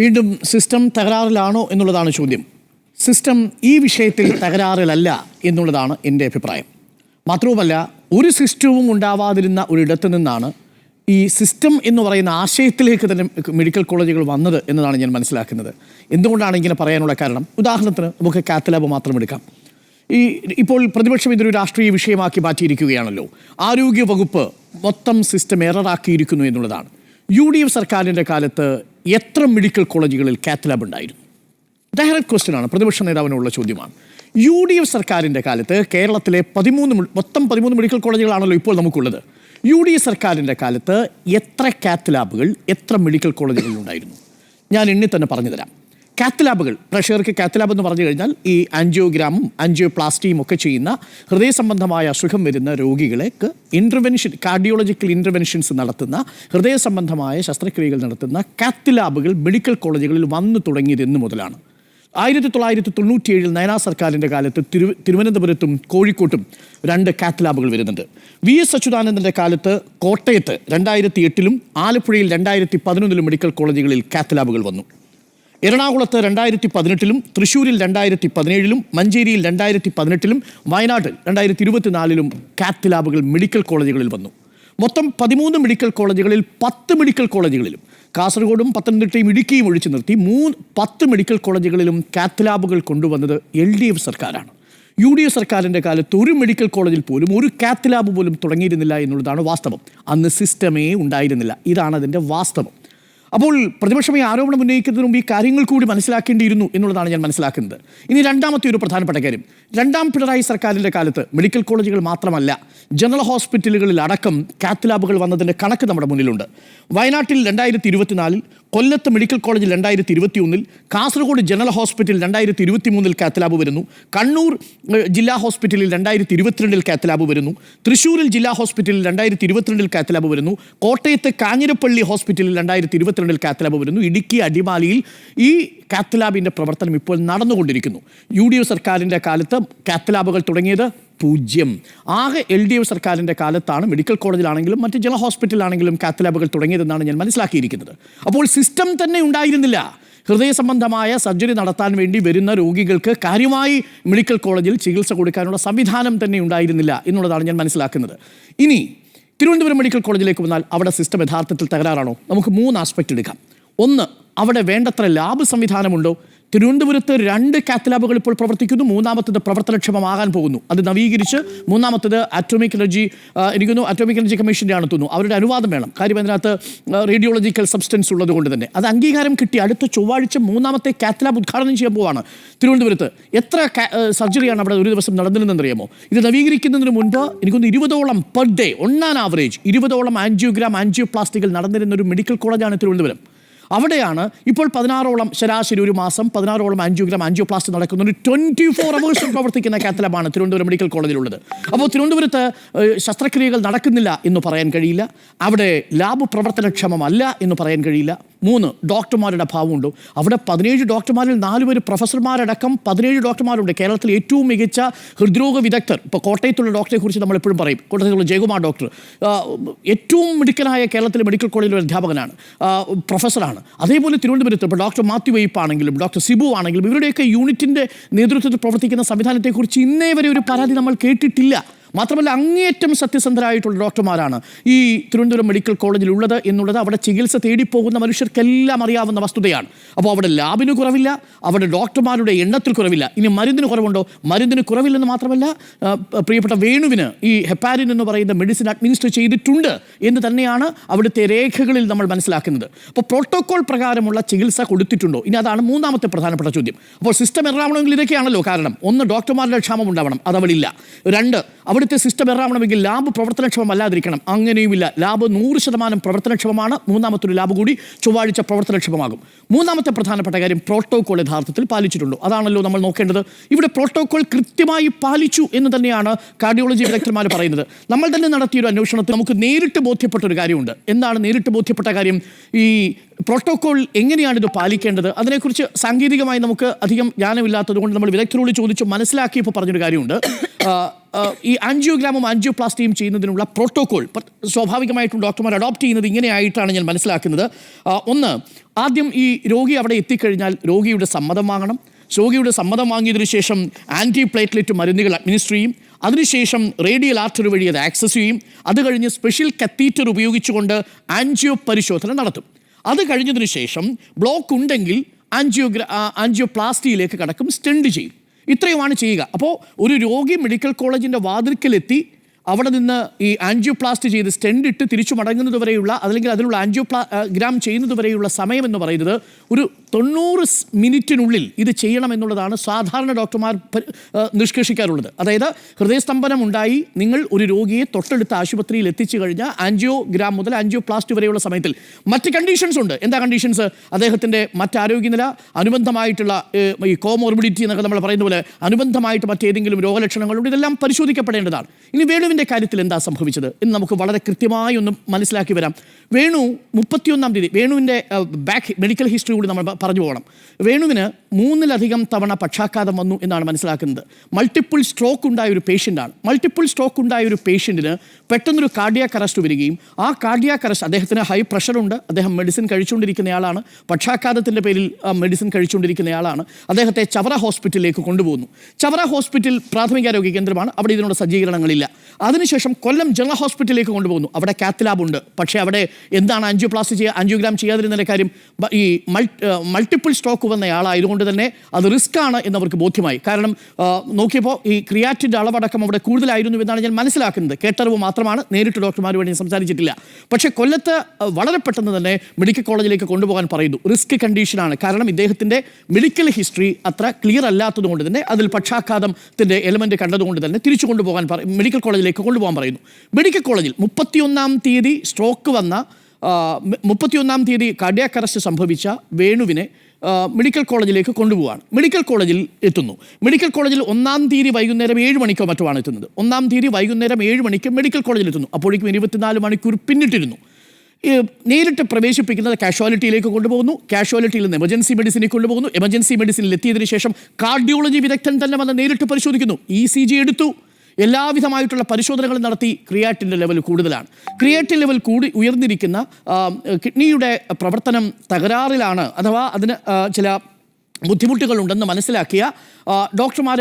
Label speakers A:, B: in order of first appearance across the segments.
A: വീണ്ടും സിസ്റ്റം തകരാറിലാണോ എന്നുള്ളതാണ് ചോദ്യം. സിസ്റ്റം ഈ വിഷയത്തിൽ തകരാറിലല്ല എന്നുള്ളതാണ് എന്റെ അഭിപ്രായം. മാത്രവുമല്ല ഒരു സിസ്റ്റവും ഉണ്ടാവാതിരുന്ന ഒരിടത്തു നിന്നാണ് ഈ സിസ്റ്റം എന്ന് പറയുന്ന ആശയത്തിലേക്ക് തന്നെ മെഡിക്കൽ കോളേജുകൾ വന്നത് എന്നതാണ് ഞാൻ മനസ്സിലാക്കുന്നത്. എന്തുകൊണ്ടാണ് ഇങ്ങനെ പറയാനുള്ള കാരണം? ഉദാഹരണത്തിന് നമുക്ക് കാത്ത് ലാബ് മാത്രം എടുക്കാം. ഈ ഇപ്പോൾ പ്രതിപക്ഷം ഇതൊരു രാഷ്ട്രീയ വിഷയമാക്കി മാറ്റിയിരിക്കുകയാണല്ലോ. ആരോഗ്യ വകുപ്പ് മൊത്തം സിസ്റ്റം എററാക്കിയിരിക്കുന്നു എന്നുള്ളതാണ്. യു ഡി എഫ് സർക്കാരിന്റെ കാലത്ത് എത്ര മെഡിക്കൽ കോളേജുകളിൽ കാത്ത് ലാബ് ഉണ്ടായിരുന്നു? ഡയറക്റ്റ് ക്വസ്റ്റ്യൻ ആണ്. പ്രതിപക്ഷ നേതാവിനുള്ള ചോദ്യമാണ്. യു ഡി എഫ് സർക്കാരിന്റെ കാലത്ത് കേരളത്തിലെ പതിമൂന്ന് മൊത്തം പതിമൂന്ന് മെഡിക്കൽ കോളേജുകളാണല്ലോ ഇപ്പോൾ നമുക്കുള്ളത്. യു ഡി എഫ് സർക്കാരിന്റെ കാലത്ത് എത്ര കാത്ത് ലാബുകൾ എത്ര മെഡിക്കൽ കോളേജുകളിൽ ഉണ്ടായിരുന്നു? ഞാൻ എണ്ണി തന്നെ പറഞ്ഞു തരാം കാത്ത് ലാബുകൾ പ്രഷർക്ക് കാത്ത് ലാബ് എന്ന് പറഞ്ഞു കഴിഞ്ഞാൽ ഈ ആൻജിയോഗ്രാമും ആൻജിയോപ്ലാസ്റ്റിയും ഒക്കെ ചെയ്യുന്ന ഹൃദയ സംബന്ധമായ അസുഖം വരുന്ന രോഗികളേക്ക് ഇന്റർവെൻഷൻ കാർഡിയോളജിക്കൽ ഇന്റർവെൻഷൻസ് നടത്തുന്ന ഹൃദയ സംബന്ധമായ ശസ്ത്രക്രിയകൾ നടത്തുന്ന കാത്ത് ലാബുകൾ മെഡിക്കൽ കോളേജുകളിൽ വന്നു തുടങ്ങിയത് എന്ന് മുതലാണ്. ആയിരത്തി തൊള്ളായിരത്തി തൊണ്ണൂറ്റിയേഴിൽ നയനാ സർക്കാരിന്റെ കാലത്ത് തിരു തിരുവനന്തപുരത്തും കോഴിക്കോട്ടും രണ്ട് കാത്ത് ലാബുകൾ വരുന്നുണ്ട്. വി എസ് അച്യുതാനന്ദന്റെ കാലത്ത് കോട്ടയത്ത് രണ്ടായിരത്തി എട്ടിലും ആലപ്പുഴയിൽ രണ്ടായിരത്തി പതിനൊന്നിലും മെഡിക്കൽ കോളേജുകളിൽ കാത്ത് ലാബുകൾ വന്നു. എറണാകുളത്ത് രണ്ടായിരത്തി പതിനെട്ടിലും തൃശ്ശൂരിൽ രണ്ടായിരത്തി പതിനേഴിലും മഞ്ചേരിയിൽ രണ്ടായിരത്തി പതിനെട്ടിലും വയനാട്ടിൽ രണ്ടായിരത്തി ഇരുപത്തിനാലിലും കാത്ത് ലാബുകൾ മെഡിക്കൽ കോളേജുകളിൽ വന്നു. മൊത്തം പതിമൂന്ന് മെഡിക്കൽ കോളേജുകളിൽ പത്ത് മെഡിക്കൽ കോളേജുകളിലും. കാസർഗോഡും പത്തനംതിട്ടയും ഇടുക്കിയും ഒഴിച്ചു നിർത്തി മൂന്ന് പത്ത് മെഡിക്കൽ കോളേജുകളിലും കാത്ത് ലാബുകൾ കൊണ്ടുവന്നത് എൽ ഡി എഫ് സർക്കാരാണ്. യു ഡി എഫ് സർക്കാരിന്റെ കാലത്ത് ഒരു മെഡിക്കൽ കോളേജിൽ പോലും ഒരു കാത്ത് ലാബ് പോലും തുടങ്ങിയിരുന്നില്ല എന്നുള്ളതാണ് വാസ്തവം. അന്ന് സിസ്റ്റമേ ഉണ്ടായിരുന്നില്ല. ഇതാണ് അതിന്റെ വാസ്തവം. അപ്പോൾ പ്രതിപക്ഷം ഈ ആരോപണം ഉന്നയിക്കുന്നതിന് മുമ്പ് ഈ കാര്യങ്ങൾ കൂടി മനസ്സിലാക്കേണ്ടിയിരുന്നു എന്നുള്ളതാണ് ഞാൻ മനസ്സിലാക്കുന്നത്. ഇനി രണ്ടാമത്തെ ഒരു പ്രധാനപ്പെട്ട കാര്യം. രണ്ടാം പിണറായി സർക്കാരിന്റെ കാലത്ത് മെഡിക്കൽ കോളേജുകൾ മാത്രമല്ല ജനറൽ ഹോസ്പിറ്റലുകളിൽ അടക്കം കാത്ത് ലാബുകൾ വന്നതിന്റെ കണക്ക് നമ്മുടെ മുന്നിലുണ്ട്. വയനാട്ടിൽ രണ്ടായിരത്തി ഇരുപത്തിനാലിൽ കൊല്ലത്ത് മെഡിക്കൽ കോളേജിൽ രണ്ടായിരത്തി ഇരുപത്തി ഒന്നിൽ കാസർഗോഡ് ജനറൽ ഹോസ്പിറ്റൽ രണ്ടായിരത്തി ഇരുപത്തി മൂന്നിൽ കാത്ത് ലാബ് വരുന്നു. കണ്ണൂർ ജില്ലാ ഹോസ്പിറ്റലിൽ രണ്ടായിരത്തി ഇരുപത്തിരണ്ടിൽ കാത്ത് ലാബ് വരുന്നു. തൃശ്ശൂരിൽ ജില്ലാ ഹോസ്പിറ്റലിൽ രണ്ടായിരത്തി ഇരുപത്തിരണ്ടിൽ കാത്ത് ലാബ് വരുന്നു. കോട്ടയത്ത് കാഞ്ഞിരപ്പള്ളി ഹോസ്പിറ്റലിൽ രണ്ടായിരത്തി ഇരുപത്തിരണ്ടിൽ കാത്തലാബ് വരുന്നു. ഇടുക്കി അടിമാലിയിൽ ഈ കാത്തലാബിന്റെ പ്രവർത്തനം ഇപ്പോൾ നടന്നുകൊണ്ടിരിക്കുന്നു. യു ഡി എഫ് സർക്കാരിന്റെ കാലത്ത് കാത്തലാബുകൾ തുടങ്ങിയത് പൂജ്യം. ആകെ എൽ ഡി എഫ് സർക്കാരിന്റെ കാലത്താണ് മെഡിക്കൽ കോളേജിലാണെങ്കിലും മറ്റ് ജനറൽ ഹോസ്പിറ്റലാണെങ്കിലും കാത്ത് ലാബുകൾ തുടങ്ങിയതെന്നാണ് ഞാൻ മനസ്സിലാക്കിയിരിക്കുന്നത്. അപ്പോൾ സിസ്റ്റം തന്നെ ഉണ്ടായിരുന്നില്ല. ഹൃദയ സംബന്ധമായ സർജറി നടത്താൻ വേണ്ടി വരുന്ന രോഗികൾക്ക് കാര്യമായി മെഡിക്കൽ കോളേജിൽ ചികിത്സ കൊടുക്കാനുള്ള സംവിധാനം തന്നെ ഉണ്ടായിരുന്നില്ല എന്നുള്ളതാണ് ഞാൻ മനസ്സിലാക്കുന്നത്. ഇനി തിരുവനന്തപുരം മെഡിക്കൽ കോളേജിലേക്ക് വന്നാൽ അവിടെ സിസ്റ്റം യഥാർത്ഥത്തിൽ തകരാറാണോ? നമുക്ക് മൂന്ന് ആസ്പെക്റ്റ് എടുക്കാം. ഒന്ന് അവിടെ വേണ്ടത്ര ലാബ് സംവിധാനമുണ്ടോ? തിരുവനന്തപുരത്ത് രണ്ട് കാത്ത് ലാബുകൾ ഇപ്പോൾ പ്രവർത്തിക്കുന്നു. മൂന്നാമത്തത് പ്രവർത്തനക്ഷമമാകാൻ പോകുന്നു. അത് നവീകരിച്ച് മൂന്നാമത്തത് അറ്റോമിക് എനർജി എനിക്ക് അറ്റോമിക് എനർജി കമ്മീഷന്റെ ആണ് തോന്നുന്നു അവരുടെ അനുവാദം വേണം. കാര്യം അതിനകത്ത് റേഡിയോളജിക്കൽ സബ്സ്റ്റൻസ് ഉള്ളത് കൊണ്ട് തന്നെ. അത് അംഗീകാരം കിട്ടി. അടുത്ത ചൊവ്വാഴ്ച മൂന്നാമത്തെ കാത്ത് ലാബ് ഉദ്ഘാടനം ചെയ്യാൻ പോവാണ് തിരുവനന്തപുരത്ത്. എത്ര സർജറിയാണ് അവിടെ ഒരു ദിവസം നടന്നിരുന്നതെന്നറിയാമോ? ഇത് നവീകരിക്കുന്നതിന് മുൻപ് എനിക്കൊന്ന് ഇരുപതോളം പെർ ഡേ ഒന്നാൻ ആവറേജ് ഇരുപതോളം ആൻജിയോഗ്രാം ആൻജിയോ പ്ലാസ്റ്റിക്കൽ നടന്നിരുന്ന ഒരു മെഡിക്കൽ കോളേജാണ് തിരുവനന്തപുരം. അവിടെയാണ് ഇപ്പോൾ പതിനാറോളം ശരാശരി ഒരു മാസം പതിനാറോളം ആൻജിയോഗ്രാം ആൻജിയോപ്ലാസ്റ്റ് നടക്കുന്ന ഒരു ട്വന്റി ഫോർ അവേഴ്സ് പ്രവർത്തിക്കുന്ന കാത്തലബാണ് തിരുവനന്തപുരം മെഡിക്കൽ കോളേജിലുള്ളത്. അപ്പോൾ തിരുവനന്തപുരത്ത് ശസ്ത്രക്രിയകൾ നടക്കുന്നില്ല എന്ന് പറയാൻ കഴിയില്ല. അവിടെ ലാബ് പ്രവർത്തനക്ഷമമല്ല എന്ന് പറയാൻ കഴിയില്ല. മൂന്ന് ഡോക്ടർമാരുടെ അഭാവമുണ്ട്. അവിടെ പതിനേഴ് ഡോക്ടർമാരിൽ നാല് പേര് പ്രൊഫസർമാരടക്കം പതിനേഴ് ഡോക്ടർമാരുണ്ട്. കേരളത്തിൽ ഏറ്റവും മികച്ച ഹൃദ്രോഗ വിദഗ്ധർ. ഇപ്പോൾ കോട്ടയത്തുള്ള ഡോക്ടറെ കുറിച്ച് നമ്മൾ എപ്പോഴും പറയും. കോട്ടയത്തുള്ള ജയകുമാർ ഡോക്ടർ. ഏറ്റവും മിടുക്കനായ കേരളത്തിലെ മെഡിക്കൽ കോളേജിലെ അധ്യാപകനാണ്. ആ, പ്രൊഫസറാണ് അതേപോലെ തിരുവനന്തപുരത്ത് ഇപ്പോൾ ഡോക്ടർ മാത്യു വൈപ്പാണെങ്കിലും ഡോക്ടർ സിബു ആണെങ്കിലും ഇവരുടെയൊക്കെ യൂണിറ്റിന്റെ നേതൃത്വത്തിൽ പ്രവർത്തിക്കുന്ന സംവിധാനത്തെക്കുറിച്ച് ഇന്നേ വരെ ഒരു പരാതി നമ്മൾ കേട്ടിട്ടില്ല. മാത്രമല്ല അങ്ങേയറ്റം സത്യസന്ധരായിട്ടുള്ള ഡോക്ടർമാരാണ് ഈ തിരുവനന്തപുരം മെഡിക്കൽ കോളേജിൽ ഉള്ളത് എന്നുള്ളത് അവിടെ ചികിത്സ തേടിപ്പോകുന്ന മനുഷ്യർക്കെല്ലാം അറിയാവുന്ന വസ്തുതയാണ്. അപ്പോൾ അവിടെ ലാബിന് കുറവില്ല അവിടെ ഡോക്ടർമാരുടെ എണ്ണത്തിൽ കുറവില്ല. ഇനി മരുന്നിന് കുറവുണ്ടോ? മരുന്നിന് കുറവില്ലെന്ന് മാത്രമല്ല പ്രിയപ്പെട്ട വേണുവിന് ഈ ഹെപ്പാരിൻ എന്ന് പറയുന്ന മെഡിസിൻ അഡ്മിനിസ്റ്റർ ചെയ്തിട്ടുണ്ട് എന്ന് തന്നെയാണ് അവിടുത്തെ രേഖകളിൽ നമ്മൾ മനസ്സിലാക്കുന്നത്. അപ്പോൾ പ്രോട്ടോകോൾ പ്രകാരമുള്ള ചികിത്സ കൊടുത്തിട്ടുണ്ടോ? ഇനി അതാണ് മൂന്നാമത്തെ പ്രധാനപ്പെട്ട ചോദ്യം. അപ്പോൾ സിസ്റ്റം എറണാവണമെങ്കിൽ ഇതൊക്കെയാണല്ലോ കാരണം. ഒന്ന് ഡോക്ടർമാരുടെ ക്ഷാമം ഉണ്ടാവണം അതവളില്ല. രണ്ട് അവിടുത്തെ സിസ്റ്റം എറാവണമെങ്കിൽ ലാബ് പ്രവർത്തനക്ഷമമല്ലാതിരിക്കണം. അങ്ങനെയുമില്ല. ലാബ് നൂറ് ശതമാനം പ്രവർത്തനക്ഷമമാണ്. മൂന്നാമത്തൊരു ലാബ് കൂടി ചൊവ്വാഴ്ച പ്രവർത്തനക്ഷമമാകും. മൂന്നാമത്തെ പ്രധാനപ്പെട്ട കാര്യം പ്രോട്ടോകോൾ യഥാർത്ഥത്തിൽ പാലിച്ചിട്ടുണ്ടോ. അതാണല്ലോ നമ്മൾ നോക്കേണ്ടത്. ഇവിടെ പ്രോട്ടോകോൾ കൃത്യമായി പാലിച്ചു എന്ന് തന്നെയാണ് കാർഡിയോളജി വിദഗ്ധന്മാർ പറയുന്നത്. നമ്മൾ തന്നെ നടത്തിയൊരു അന്വേഷണത്തിൽ നമുക്ക് നേരിട്ട് ബോധ്യപ്പെട്ട ഒരു കാര്യമുണ്ട്. എന്താണ് നേരിട്ട് ബോധ്യപ്പെട്ട കാര്യം? ഈ പ്രോട്ടോകോൾ എങ്ങനെയാണ് ഇത് പാലിക്കേണ്ടത്? അതിനെക്കുറിച്ച് സാങ്കേതികമായി നമുക്ക് അധികം ജ്ഞാനമില്ലാത്തത് കൊണ്ട് നമ്മൾ വിദഗ്ധരോട് ചോദിച്ചു മനസ്സിലാക്കിയപ്പോൾ പറഞ്ഞൊരു കാര്യമുണ്ട്. ഈ ആൻജിയോഗ്രാമും ആൻജിയോപ്ലാസ്റ്റിയും ചെയ്യുന്നതിനുള്ള പ്രോട്ടോകോൾ സ്വാഭാവികമായിട്ടും ഡോക്ടർമാർ അഡോപ്റ്റ് ചെയ്യുന്നത് ഇങ്ങനെയായിട്ടാണ് ഞാൻ മനസ്സിലാക്കുന്നത്. ഒന്ന് ആദ്യം ഈ രോഗി അവിടെ എത്തിക്കഴിഞ്ഞാൽ രോഗിയുടെ സമ്മതം വാങ്ങണം. രോഗിയുടെ സമ്മതം വാങ്ങിയതിനു ശേഷം ആന്റി പ്ലേറ്റ്ലെറ്റ് മരുന്നുകൾ അഡ്മിനിസ്റ്റർ ചെയ്യും. അതിനുശേഷം റേഡിയൽ ആർട്ടറി വഴി അത് ആക്സസ് ചെയ്യും. അത് കഴിഞ്ഞ് സ്പെഷ്യൽ കത്തീറ്റർ ഉപയോഗിച്ചുകൊണ്ട് ആൻജിയോ പരിശോധന നടത്തും. അത് കഴിഞ്ഞതിന് ശേഷം ബ്ലോക്ക് ഉണ്ടെങ്കിൽ ആൻജിയോഗ്ര ആൻജിയോപ്ലാസ്റ്റിയിലേക്ക് കടക്കും സ്റ്റെൻഡ് ചെയ്യും. ഇത്രയുമാണ് ചെയ്യുക. അപ്പോൾ ഒരു രോഗി മെഡിക്കൽ കോളേജിന്റെ വാതിൽക്കലെത്തി അവിടെ നിന്ന് ഈ ആൻജിയോപ്ലാസ്റ്റ് ചെയ്ത് സ്റ്റെൻഡ് ഇട്ട് തിരിച്ചു മടങ്ങുന്നതുവരെയുള്ള അല്ലെങ്കിൽ അതിനുള്ള ആൻജിയോപ്ലാ ഗ്രാം ചെയ്യുന്നത് വരെയുള്ള സമയം എന്ന് പറയുന്നത് ഒരു തൊണ്ണൂറ് മിനിറ്റിനുള്ളിൽ ഇത് ചെയ്യണം എന്നുള്ളതാണ് സാധാരണ ഡോക്ടർമാർ നിഷ്കർഷിക്കാറുള്ളത്. അതായത് ഹൃദയസ്തംഭനം ഉണ്ടായി നിങ്ങൾ ഒരു രോഗിയെ തൊട്ടടുത്ത ആശുപത്രിയിൽ എത്തിച്ചു കഴിഞ്ഞാൽ ആൻജിയോഗ്രാം മുതൽ ആൻജിയോപ്ലാസ്റ്റ് വരെയുള്ള സമയത്തിൽ മറ്റ് കണ്ടീഷൻസ് ഉണ്ട്. എന്താ കണ്ടീഷൻസ് അദ്ദേഹത്തിന്റെ മറ്റാരോഗ്യനില അനുബന്ധമായിട്ടുള്ള ഈ കോമോർബിഡിറ്റി എന്നൊക്കെ നമ്മൾ പറയുന്ന പോലെ അനുബന്ധമായിട്ട് മറ്റേതെങ്കിലും രോഗലക്ഷണങ്ങളുണ്ട്. ഇതെല്ലാം പരിശോധിക്കപ്പെടേണ്ടതാണ്. ഇനി വേണുവിന്റെ കാര്യത്തിൽ എന്താ സംഭവിച്ചത് എന്ന് നമുക്ക് വളരെ കൃത്യമായി ഒന്ന് മനസ്സിലാക്കി വരാം. വേണു മുപ്പത്തിയൊന്നാം തീയതി വേണുവിന്റെ ബാക്ക് മെഡിക്കൽ ഹിസ്റ്ററി കൂടി നമ്മൾ പറഞ്ഞു പോകണം വേണുവിന് മൂന്നിലധികം തവണ പക്ഷാഘാതം വന്നു എന്നാണ് മനസ്സിലാക്കുന്നത്. മൾട്ടിപ്പിൾ സ്ട്രോക്ക് ഉണ്ടായ ഒരു പേഷ്യന്റാണ് മൾട്ടിപ്പിൾ സ്ട്രോക്ക് ഉണ്ടായ ഒരു പേഷ്യന്റിന് പെട്ടെന്നൊരു കാർഡിയാക് അറസ്റ്റ് വരികയും ആ കാർഡിയാക് അറസ്റ്റ് അദ്ദേഹത്തിന് ഹൈ പ്രഷറുണ്ട് അദ്ദേഹം മെഡിസിൻ കഴിച്ചുകൊണ്ടിരിക്കുന്നയാളാണ് പക്ഷാഘാതത്തിന്റെ പേരിൽ മെഡിസിൻ കഴിച്ചുകൊണ്ടിരിക്കുന്നയാളാണ് അദ്ദേഹത്തെ ചവറ ഹോസ്പിറ്റലിലേക്ക് കൊണ്ടുപോകുന്നു. ചവറ ഹോസ്പിറ്റൽ പ്രാഥമികാരോഗ്യ കേന്ദ്രമാണ്. അവിടെ ഇതിനുള്ള സജ്ജീകരണങ്ങളില്ല. അതിനുശേഷം കൊല്ലം ജനറൽ ഹോസ്പിറ്റലിലേക്ക് കൊണ്ടുപോകുന്നു. അവിടെ കാത്ത് ലാബ് ഉണ്ട്. പക്ഷേ അവിടെ എന്താണ് ആൻജിയോപ്ലാസ്റ്റി ചെയ്യുക ആൻജിയോഗ്രാം ചെയ്യാതിരുന്നതിന്റെ കാര്യം ഈ ഈ മൾട്ടിപ്പിൾ സ്ട്രോക്ക് വന്നയാളായതുകൊണ്ട് തന്നെ അത് റിസ്ക് ആണ് എന്നവർക്ക് ബോധ്യമായി. കാരണം നോക്കിയപ്പോൾ ഈ ക്രിയാറ്റിന്റെ അളവടക്കം അവിടെ കൂടുതലായിരുന്നു എന്നാണ് ഞാൻ മനസ്സിലാക്കുന്നത്. കേട്ടറിവ് മാത്രമാണ് നേരിട്ട് ഡോക്ടർമാരുമായി ഞാൻ സംസാരിച്ചിട്ടില്ല. പക്ഷേ കൊല്ലത്ത് വളരെ പെട്ടെന്ന് തന്നെ മെഡിക്കൽ കോളേജിലേക്ക് കൊണ്ടുപോകാൻ പറയുന്നു. റിസ്ക് കണ്ടീഷനാണ് കാരണം ഇദ്ദേഹത്തിന്റെ മെഡിക്കൽ ഹിസ്റ്ററി അത്ര ക്ലിയർ അല്ലാത്തതുകൊണ്ട് തന്നെ അതിൽ പക്ഷാഘാതത്തിന്റെ എലമെന്റ് കണ്ടതുകൊണ്ട് തന്നെ തിരിച്ചു കൊണ്ടുപോകാൻ മെഡിക്കൽ കോളേജിലേക്ക് കൊണ്ടുപോകാൻ പറയുന്നു. മെഡിക്കൽ കോളേജിൽ മുപ്പത്തിയൊന്നാം തീയതി സ്ട്രോക്ക് വന്ന മുപ്പത്തിയൊന്നാം തീയതി കാർഡിയാക് അറസ്റ്റ് സംഭവിച്ച വേണുവിനെ മെഡിക്കൽ കോളേജിലേക്ക് കൊണ്ടുപോവാണ്. മെഡിക്കൽ കോളേജിൽ എത്തുന്നു. മെഡിക്കൽ കോളേജിൽ ഒന്നാം തീയതി വൈകുന്നേരം ഏഴ് മണിക്കോ മറ്റോ ആണ് എത്തുന്നത്. ഒന്നാം തീയതി വൈകുന്നേരം ഏഴ് മണിക്ക് മെഡിക്കൽ കോളേജിൽ എത്തുന്നു. അപ്പോഴേക്കും ഇരുപത്തിനാല് മണിക്കൂർ പിന്നിട്ടിരുന്നു. നേരിട്ട് പ്രവേശിപ്പിക്കുന്നത് കാഷ്വാലിറ്റിയിലേക്ക് കൊണ്ടുപോകുന്നു. കാഷ്വാലിറ്റിയിൽ നിന്ന് എമർജൻസി മെഡിസിനിൽ കൊണ്ടുപോകുന്നു. എമർജൻസി മെഡിസിനിൽ എത്തിയതിനു ശേഷം കാർഡിയോളജി വിദഗ്ധൻ തന്നെ വന്ന് നേരിട്ട് പരിശോധിക്കുന്നു. ഇ സി ജി എടുത്തു. എല്ലാവിധമായിട്ടുള്ള പരിശോധനകളും നടത്തി ക്രിയാറ്റിന്റെ ലെവൽ കൂടുതലാണ്. ക്രിയാറ്റിൻ ലെവൽ കൂടി ഉയർന്നിരിക്കുന്ന കിഡ്നിയുടെ പ്രവർത്തനം തകരാറിലാണ് അഥവാ അതിന് ചില ബുദ്ധിമുട്ടുകളുണ്ടെന്ന് മനസ്സിലാക്കിയ ഡോക്ടർമാർ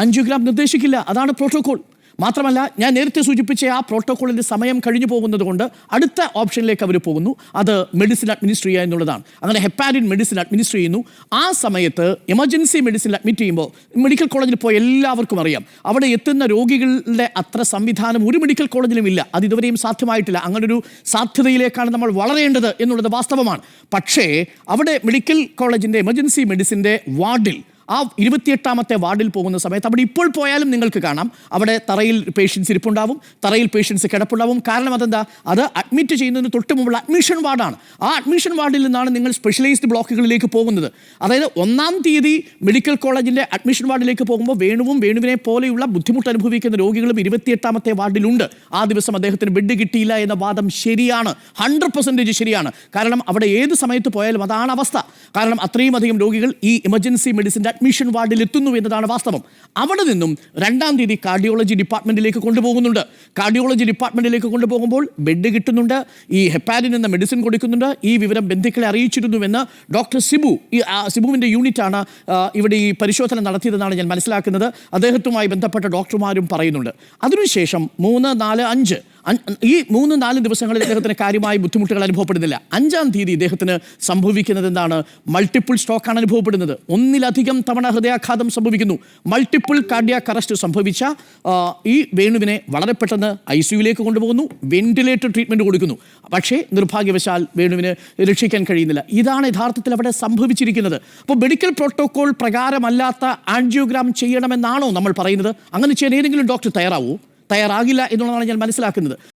A: ആൻജിയോഗ്രാം നിർദ്ദേശിക്കില്ല. അതാണ് പ്രോട്ടോകോൾ. മാത്രമല്ല ഞാൻ നേരത്തെ സൂചിപ്പിച്ച ആ പ്രോട്ടോക്കോളിന്റെ സമയം കഴിഞ്ഞു പോകുന്നത് കൊണ്ട് അടുത്ത ഓപ്ഷനിലേക്ക് അവർ പോകുന്നു. അത് മെഡിസിൻ അഡ്മിനിസ്റ്റർ ചെയ്യുക എന്നുള്ളതാണ്. അങ്ങനെ ഹെപ്പാരിൻ മെഡിസിൻ അഡ്മിനിസ്റ്റർ ചെയ്യുന്നു. ആ സമയത്ത് എമർജൻസി മെഡിസിൻ അഡ്മിറ്റ് ചെയ്യുമ്പോൾ മെഡിക്കൽ കോളേജിൽ പോയി എല്ലാവർക്കും അറിയാം. അവിടെ എത്തുന്ന രോഗികളുടെ അത്ര സംവിധാനം ഒരു മെഡിക്കൽ കോളേജിലും ഇല്ല. അത് ഇതുവരെയും സാധ്യമായിട്ടില്ല. അങ്ങനൊരു സാധ്യതയിലേക്കാണ് നമ്മൾ വളരേണ്ടത് എന്നുള്ളത് വാസ്തവമാണ്. പക്ഷേ അവിടെ മെഡിക്കൽ കോളേജിന്റെ എമർജൻസി മെഡിസിന്റെ വാർഡിൽ ആ ഇരുപത്തിയെട്ടാമത്തെ വാർഡിൽ പോകുന്ന സമയത്ത് അവിടെ ഇപ്പോൾ പോയാലും നിങ്ങൾക്ക് കാണാം. അവിടെ തറയിൽ പേഷ്യൻസ് ഇരിപ്പുണ്ടാവും തറയിൽ പേഷ്യൻസ് കിടപ്പുണ്ടാവും. കാരണം അതെന്താ? അത് അഡ്മിറ്റ് ചെയ്യുന്നതിന് തൊട്ട് മുമ്പുള്ള അഡ്മിഷൻ വാർഡാണ് ആ അഡ്മിഷൻ വാർഡിൽ നിന്നാണ് നിങ്ങൾ സ്പെഷ്യലൈസ്ഡ് ബ്ലോക്കുകളിലേക്ക് പോകുന്നത്. അതായത് ഒന്നാം തീയതി മെഡിക്കൽ കോളേജിന്റെ അഡ്മിഷൻ വാർഡിലേക്ക് പോകുമ്പോൾ വേണുവും വേണുവിനെ പോലെയുള്ള ബുദ്ധിമുട്ട് അനുഭവിക്കുന്ന രോഗികളും ഇരുപത്തിയെട്ടാമത്തെ വാർഡിലുണ്ട് ആ ദിവസം അദ്ദേഹത്തിന് ബെഡ് കിട്ടിയില്ല എന്ന വാദം ശരിയാണ്. ഹൺഡ്രഡ് പെർസെന്റേജ് ശരിയാണ്. കാരണം അവിടെ ഏത് സമയത്ത് പോയാലും അതാണ് അവസ്ഥ. കാരണം അത്രയും അധികം രോഗികൾ ഈ എമർജൻസി മെഡിസിന്റെ അഡ്മിഷൻ വാർഡിൽ എത്തുന്നു എന്നതാണ് വാസ്തവം. അവിടെ നിന്നും രണ്ടാം തീയതി കാർഡിയോളജി ഡിപ്പാർട്ട്മെന്റിലേക്ക് കൊണ്ടുപോകുന്നുണ്ട്. കാർഡിയോളജി ഡിപ്പാർട്ട്മെന്റിലേക്ക് കൊണ്ടുപോകുമ്പോൾ ബെഡ് കിട്ടുന്നുണ്ട്. ഈ ഹെപ്പാരിൻ എന്ന മെഡിസിൻ കൊടുക്കുന്നുണ്ട്. ഈ വിവരം ബന്ധുക്കളെ അറിയിച്ചിരുന്നുവെന്ന് ഡോക്ടർ സിബു ഈ സിബുവിന്റെ യൂണിറ്റാണ് ഇവിടെ ഈ പരിശോധന നടത്തിയതെന്നാണ് ഞാൻ മനസ്സിലാക്കുന്നത്. അദ്ദേഹത്തുമായി ബന്ധപ്പെട്ട ഡോക്ടർമാരും പറയുന്നുണ്ട്. അതിനുശേഷം മൂന്ന് നാല് അഞ്ച് ഈ മൂന്ന് നാല് ദിവസങ്ങളിൽ ഇദ്ദേഹത്തിന് കാര്യമായ ബുദ്ധിമുട്ടുകൾ അനുഭവപ്പെടുന്നില്ല. അഞ്ചാം തീയതി ഇദ്ദേഹത്തിന് സംഭവിക്കുന്നത് എന്താണ്? മൾട്ടിപ്പിൾ സ്ട്രോക്കാണ് അനുഭവപ്പെടുന്നത്. ഒന്നിലധികം തവണ ഹൃദയാഘാതം സംഭവിക്കുന്നു. മൾട്ടിപ്പിൾ കാർഡിയാക് അറസ്റ്റ് സംഭവിച്ച ഈ വേണുവിനെ വളരെ പെട്ടെന്ന് ഐ സിയുലേക്ക് കൊണ്ടുപോകുന്നു. വെന്റിലേറ്റർ ട്രീറ്റ്മെന്റ് കൊടുക്കുന്നു. പക്ഷേ നിർഭാഗ്യവശാൽ വേണുവിന് രക്ഷിക്കാൻ കഴിയുന്നില്ല. ഇതാണ് യഥാർത്ഥത്തിൽ അവിടെ സംഭവിച്ചിരിക്കുന്നത്. അപ്പോൾ മെഡിക്കൽ പ്രോട്ടോകോൾ പ്രകാരമല്ലാത്ത ആൻജിയോഗ്രാം ചെയ്യണമെന്നാണോ നമ്മൾ പറയുന്നത്? അങ്ങനെ ചെയ്യാൻ ഏതെങ്കിലും ഡോക്ടർ തയ്യാറാവൂ? തയ്യാറാകില്ല എന്നുള്ളതാണ് ഞാൻ മനസ്സിലാക്കുന്നത്.